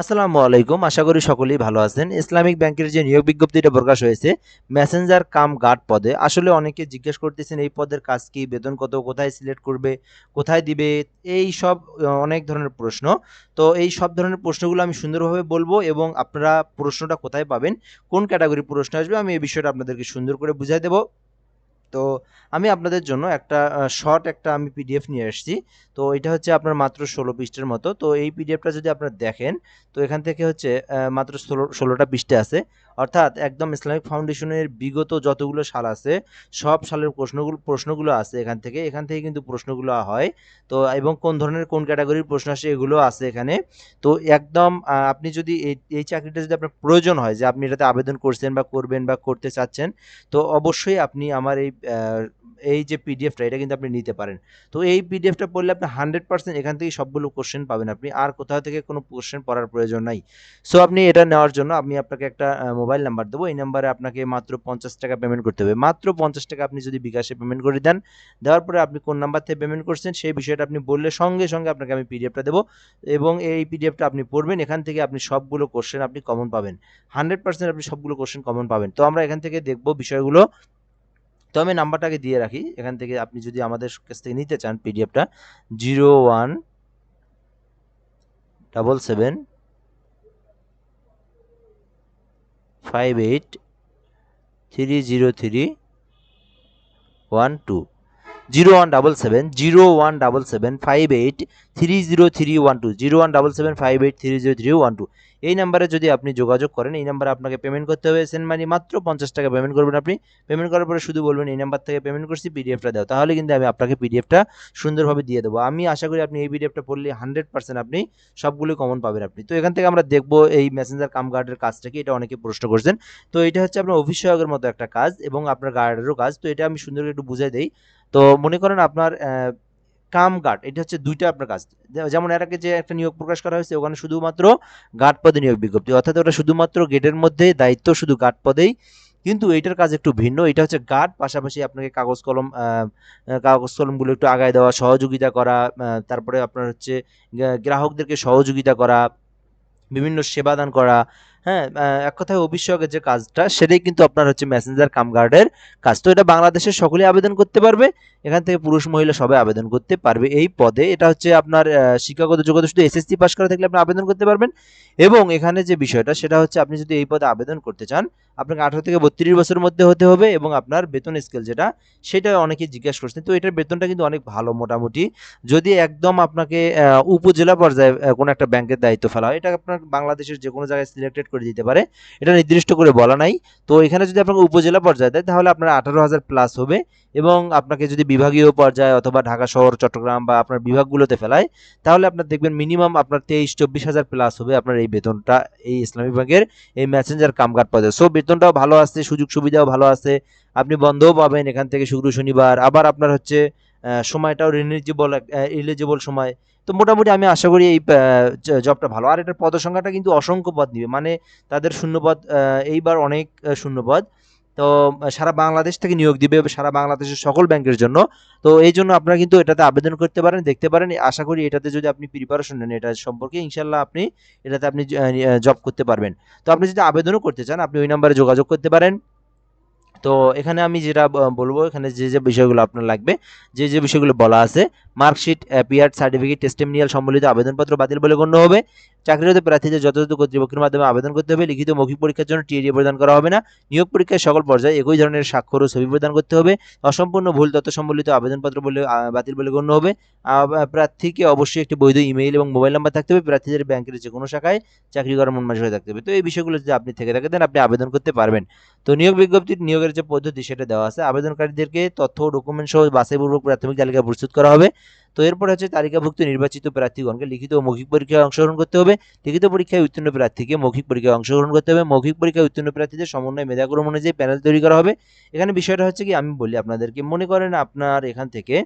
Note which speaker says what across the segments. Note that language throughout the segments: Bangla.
Speaker 1: আসসালামু আলাইকুম, আশা করি সকলেই ভালো আছেন। ইসলামিক ব্যাংকের যে নিয়োগ বিজ্ঞপ্তিটা প্রকাশ হয়েছে, মেসেঞ্জার কাম গার্ড পদে। আসলে অনেকে জিজ্ঞেস করতেছেন, এই পদের কাজ কি? বেতন কত? কোথায় সিলেক্ট করবে? কোথায় দিবে? এই সব অনেক ধরনের প্রশ্ন। তো এই সব ধরনের প্রশ্নগুলো আমি সুন্দরভাবে বলব এবং আপনারা প্রশ্নটা কোথায় পাবেন, কোন ক্যাটাগরি প্রশ্ন আসবে, আমি এই বিষয়টা আপনাদেরকে সুন্দর করে বুঝাই দেবো। তো আমি আপনাদের জন্য একটা শর্ট একটা আমি পিডিএফ নিয়ে এসেছি তো এটা হচ্ছে আপনার মাত্র ষোলো পৃষ্ঠের মতো। তো এই পিডিএফটা যদি আপনারা দেখেন, তো এখান থেকে হচ্ছে মাত্র ষোলো, ষোলোটা পৃষ্ঠে আছে। অর্থাৎ একদম ইসলামিক ফাউন্ডেশনের বিগত যতগুলো সাল আছে, সব সালের প্রশ্নগুলো প্রশ্নগুলো আছে এখান থেকে। এখান থেকে কিন্তু প্রশ্নগুলো হয়। তো, এবং কোন ধরনের, কোন ক্যাটাগরির প্রশ্ন আসে এগুলো আছে এখানে। তো, একদম আপনি যদি এই এই চাকরিটা যদি আপনার প্রয়োজন হয়, যে আপনি এটাতে আবেদন করছেন বা করবেন বা করতে চাচ্ছেন, তো অবশ্যই আপনি আমার এই এই যে পিডিএফটা এটা কিন্তু আপনি নিতে পারেন। তো এই পিডিএফটা পড়লে আপনি হান্ড্রেড পার্সেন্ট এখান থেকে সবগুলো কোশ্চেন পাবেন আপনি। আর কোথাও থেকে কোনো কোশ্চেন পড়ার প্রয়োজন নাই। সো আপনি এটা নেওয়ার জন্য আমি আপনাকে একটা মোবাইল নাম্বার দেবো। এই নাম্বারে আপনাকে মাত্র পঞ্চাশ টাকা পেমেন্ট করতে হবে। মাত্র পঞ্চাশ টাকা আপনি যদি বিকাশে পেমেন্ট করে দেন, দেওয়ার পরে আপনি কোন নাম্বার থেকে পেমেন্ট করছেন, সেই বিষয়টা আপনি বললে সঙ্গে সঙ্গে আপনাকে আমি পিডিএফটা দেবো। এবং এই পিডিএফটা আপনি পড়বেন, এখান থেকে আপনি সবগুলো কোশ্চেন আপনি কমন পাবেন। হান্ড্রেড পার্সেন্ট আপনি সবগুলো কোশ্চেন কমন পাবেন। তো আমরা এখান থেকে দেখব বিষয়গুলো। তো আমি নাম্বারটাকে দিয়ে রাখি। এখান থেকে আপনি যদি আমাদের কাছ থেকে নিতে চান পিডিএফটা, zero one double seven five eight three zero three one two. Zero one double seven, zero one double seven, five eight three zero three one two zero one double seven five eight three zero three one two এই নাম্বারে যদি আপনি যোগাযোগ করেন, এই নাম্বারে আপনাকে পেমেন্ট করতে হবে। সেন্ড মানি মাত্র পঞ্চাশ টাকা পেমেন্ট করবেন আপনি। পেমেন্ট করার পরে শুধু বলবেন, এই নাম্বার থেকে পেমেন্ট করছি পিডিএফটা দাও। তাহলে কিন্তু আমি আপনাকে পিডিএফটা সুন্দরভাবে দিয়ে দেবো। আমি আশা করি আপনি এই পিডিএফটা পড়লে হান্ড্রেড পার্সেন্ট আপনি সবগুলো কমন পাবেন আপনি। তো এখান থেকে আমরা দেখব এই মেসেঞ্জার কাম গার্ডের কাজটা কি, এটা অনেকে প্রশ্ন করছেন। তো এটা হচ্ছে আপনার অফিস সহায়কের মতো একটা কাজ এবং আপনার গার্ডেরও কাজ। তো এটা আমি সুন্দর একটু বুঝাই দেই। তো মনে করেন আপনার কাম গার্ড এটা হচ্ছে দুইটা আপনার কাজ। যেমন এর আগে যে একটা নিয়োগ প্রকাশ করা হয়েছে, ওখানে শুধুমাত্র গার্ড পদে নিয়োগ বিজ্ঞপ্তি। অর্থাৎ ওটা শুধুমাত্র গেটের মধ্যে দায়িত্ব শুধু গার্ড পদেই, কিন্তু এইটার কাজ একটু ভিন্ন। এটা হচ্ছে গার্ড পাশাপাশি আপনাকে কাগজ কলম কাগজ কলমগুলো একটু আগায় দেওয়া, সহযোগিতা করা তারপরে আপনার হচ্ছে গ্রাহকদেরকে সহযোগিতা করা, বিভিন্ন সেবা দান করা হ্যাঁ এক কথায় অভিষেকের যে কাজটা, সেটাই কিন্তু আপনার হচ্ছে মেসেঞ্জার কাম গার্ডের কাজ। তো এটা বাংলাদেশের সকলেই আবেদন করতে পারবে, এখান থেকে পুরুষ, মহিলা সবাই আবেদন করতে পারবে এই পদে। এটা হচ্ছে আপনার শিক্ষাগত যোগ্যতা শুধু এসএসসি পাস করা থাকলে আপনি আবেদন করতে পারবেন। এবং এখানে যে বিষয়টা, সেটা হচ্ছে আপনি যদি এই পদে আবেদন করতে চান, আপনাকে আঠারো থেকে বত্রিশ বছরের মধ্যে হতে হবে এবং আপনার বেতন স্কেল যেটা, সেটা অনেকেই জিজ্ঞাসা করছেন। তো এটার বেতনটা কিন্তু অনেক ভালো মোটামুটি। যদি একদম আপনাকে উপজেলা পর্যায়ে কোনো একটা ব্যাংকের দায়িত্ব ফেলা হয়, এটা আপনার বাংলাদেশের যে কোনো জায়গায় সিলেক্টেড করে দিতে পারে। এটা নির্দিষ্ট করে বলা নাই। তো এখানে যদি আপনাকে উপজেলা পর্যায়ে দেয়, তাহলে আপনার আঠারো হাজার প্লাস হবে এবং আপনাকে যদি বিভাগীয় পর্যায়ে অথবা ঢাকা শহর, চট্টগ্রাম বা আপনার বিভাগগুলোতে ফেলায়, তাহলে আপনার দেখবেন মিনিমাম আপনার তেইশ, চব্বিশ হাজার প্লাস হবে আপনার এই বেতনটা এই ইসলামী ব্যাংকের এই মেসেঞ্জার কামগার পদে। সো বেতনটাও ভালো আছে সুযোগ সুবিধাও ভালো আছে। আপনি বন্ধও পাবেন এখান থেকে শুক্র, শনিবার। আবার আপনার হচ্ছে সময়টাও রিলিজিবল এলিজিবল সময়। তো মোটামুটি আমি আশা করি এই জবটা ভালো। আর এটার পদসংখ্যাটা কিন্তু অসংখ্য পদ নিবে। মানে তাদের শূন্যপদ এইবার অনেক শূন্যপদ। তো সারা বাংলাদেশ থেকে নিয়োগ দিবে সারা বাংলাদেশের সকল ব্যাংকের জন্য। তো এই জন্য আপনারা কিন্তু এটাতে আবেদন করতে পারেন, দেখতে পারেন। আশা করি এটাতে যদি আপনি প্রিপারেশন নেন, এটা সম্পর্কে ইনশাল্লাহ আপনি এটাতে আপনি জব করতে পারবেন। তো আপনি যদি আবেদনও করতে চান, আপনি ওই নাম্বারে যোগাযোগ করতে পারেন। তো এখানে আমি যেটা বলব, এখানে যে যে বিষয়গুলো আপনার লাগবে, যে যে বিষয়গুলো বলা আছে মার্কশিট পিআর সার্টিফিকেট টেস্টিমিনিয়াল সম্বলিত আবেদনপত্র বাতিল বলে গণ্য হবে। চাকরিরত প্রার্থীদের যথাযথ কর্তৃপক্ষের মাধ্যমে আবেদন করতে হবে। লিখিত মৌখিক পরীক্ষার জন্য টিএডি প্রদান করা হবে না। নিয়োগ পরীক্ষায় সকল পর্যায়ে একই ধরনের স্বাক্ষর ও ছবি প্রদান করতে হবে। অসম্পূর্ণ ভুল তথ্য সম্বলিত আবেদনপত্র বলে বাতিল বলে গণ্য হবে। প্রার্থীকে অবশ্যই একটি বৈধ ইমেইল এবং মোবাইল নাম্বার থাকতে হবে। প্রার্থীদের ব্যাংকের যে কোনো শাখায় চাকরি করার মন মানসিকতা থাকতে হবে। তো এই বিষয়গুলো যদি আপনি থেকে থাকেন আপনি আবেদন করতে পারবেন। তো নিয়োগ বিজ্ঞপ্তির নিয়োগের যে পদ্ধতি, সেটা দেওয়া আছে। আবেদনকারীদেরকে তথ্য ডকুমেন্ট সহ বাছাইপূর্বক প্রাথমিক তালিকা প্রস্তুত করা হবে। তো এরপর হচ্ছে তালিকাভুক্ত নির্বাচিত প্রার্থীগণকে লিখিত ও মৌখিক পরীক্ষায় অংশগ্রহণ করতে হবে। লিখিত পরীক্ষায় উত্তীর্ণ প্রার্থীকে মৌখিক পরীক্ষায় অংশগ্রহণ করতে হবে। মৌখিক পরীক্ষায় উত্তীর্ণ প্রার্থীদের সমন্বয় মেধাক্রম অনুযায়ী প্যানেল তৈরি করা হবে। এখানে বিষয়টা হচ্ছে কি, আমি বলি আপনাদেরকে, মনে করেন আপনার এখান থেকে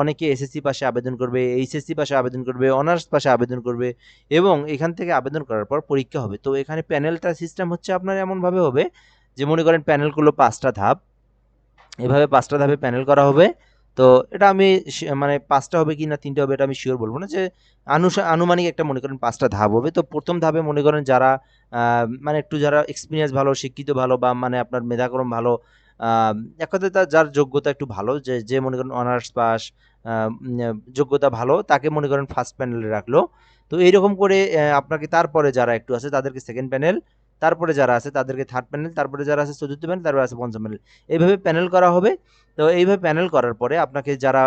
Speaker 1: অনেকে এসএসসি পাশে আবেদন করবে এইচএসসি পাশে আবেদন করবে, অনার্স পাশে আবেদন করবে এবং এখান থেকে আবেদন করার পর পরীক্ষা হবে। তো এখানে প্যানেলটা সিস্টেম হচ্ছে আপনার এমনভাবে হবে যে, মনে করেন প্যানেলগুলো পাঁচটা ধাপ। এভাবে পাঁচটা ধাপে প্যানেল করা হবে। তো এটা আমি মানে পাঁচটা হবে কি না তিনটা হবে এটা আমি শিওর বলব না যে আনুমানিক একটা মনে করেন পাঁচটা ধাপ হবে। তো প্রথম ধাপে মনে করেন যারা মানে একটু যারা এক্সপিরিয়েন্স ভালো, শিক্ষিত ভালো বা মানে আপনার মেধাক্রম ভালো এক কথায় তার যার যোগ্যতা একটু ভালো, যে যে মনে করেন অনার্স পাস যোগ্যতা ভালো, তাকে মনে করেন ফার্স্ট প্যানেলে রাখল। তো এইরকম করে আপনাকে তারপরে যারা একটু আছে তাদেরকে সেকেন্ড প্যানেল তারপরে যারা আছে তাদেরকে থার্ড প্যানেল তারপরে যারা আছে চতুর্থ প্যানেল তারপরে আছে পঞ্চম প্যানেল এইভাবে প্যানেল করা হবে। তো এইভাবে প্যানেল করার পরে আপনাকে যারা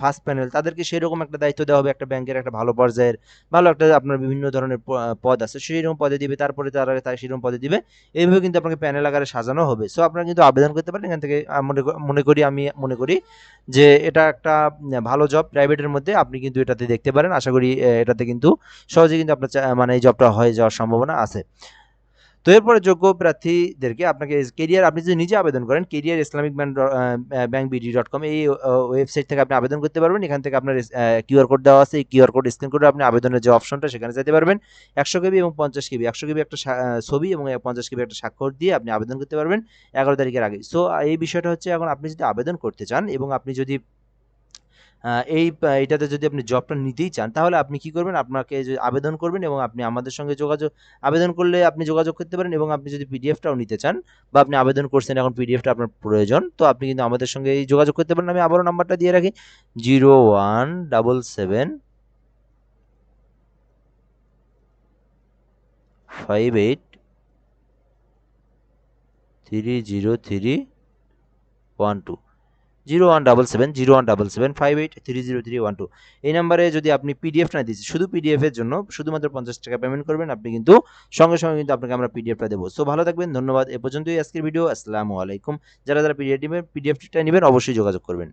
Speaker 1: ফার্স্ট প্যানেল তাদেরকে সেরকম একটা দায়িত্ব দেওয়া হবে, একটা ব্যাংকের একটা ভালো পর্যায়ের, ভালো একটা আপনার বিভিন্ন ধরনের পদ আছে, সেইরকম পদে দিবে, তারপরে তারা তাই সেরকম পদে দিবে। এইভাবে কিন্তু আপনাকে প্যানেল আকারে সাজানো হবে। সো আপনারা কিন্তু আবেদন করতে পারেন, এখান থেকে মনে করি আমি মনে করি যে এটা একটা ভালো জব প্রাইভেটের মধ্যে আপনি কিন্তু এটাতে দেখতে পারেন। আশা করি এটাতে কিন্তু সহজে কিন্তু আপনার মানে এই জবটা হয়ে যাওয়ার সম্ভাবনা আছে। তো এরপরে যোগ্য প্রার্থীদেরকে আপনাকে কেরিয়ার আপনি যদি নিজে আবেদন করেন career Islamic bank BD dot com এই ওয়েবসাইট থেকে আপনি আবেদন করতে পারবেন। এখান থেকে আপনার কিউআর কোড দেওয়া আছে। এই কিউআর কোড স্ক্যান করে আপনি আবেদনের যে অপশনটা সেখানে যেতে পারবেন। একশো কেবি এবং পঞ্চাশ কেবি। একশো কেবি একটা ছবি এবং পঞ্চাশ কেবি একটা স্বাক্ষর দিয়ে আপনি আবেদন করতে পারবেন এগারো তারিখের আগে। সো এই বিষয়টা হচ্ছে, এখন আপনি যদি আবেদন করতে চান এবং আপনি যদি এই এটাতে যদি আপনি জবটা নিতেই চান, তাহলে আপনি কি করবেন? আপনাকে আবেদন করবেন এবং আপনি আমাদের সঙ্গে যোগাযোগ, আবেদন করলে আপনি যোগাযোগ করতে পারেন এবং আপনি যদি পিডিএফটাও নিতে চান বা আপনি আবেদন করছেন, এখন পিডিএফটা আপনার প্রয়োজন, তো আপনি কিন্তু আমাদের সঙ্গে এই যোগাযোগ করতে পারেন। আমি আবারও নাম্বারটা দিয়ে রাখি, zero one double seven five eight three zero three one two. Zero one double seven, zero one double seven five eight three zero three one two এই নাম্বারে যদি আপনি পিডিএফ না দিচ্ছি শুধু পিডিএফের জন্য শুধুমাত্র পঞ্চাশ টাকা পেমেন্ট করবেন, আপনি কিন্তু সঙ্গে সঙ্গে কিন্তু আপনাকে আমরা পিডিএফটা দেবো। সো ভালো থাকবেন, ধন্যবাদ, এ পর্যন্তই আজকের ভিডিও আসসালামু আলাইকুম। যারা যারা পিডিএফ নেবেন পিডিএফটা নেবেন, অবশ্যই যোগাযোগ করবেন।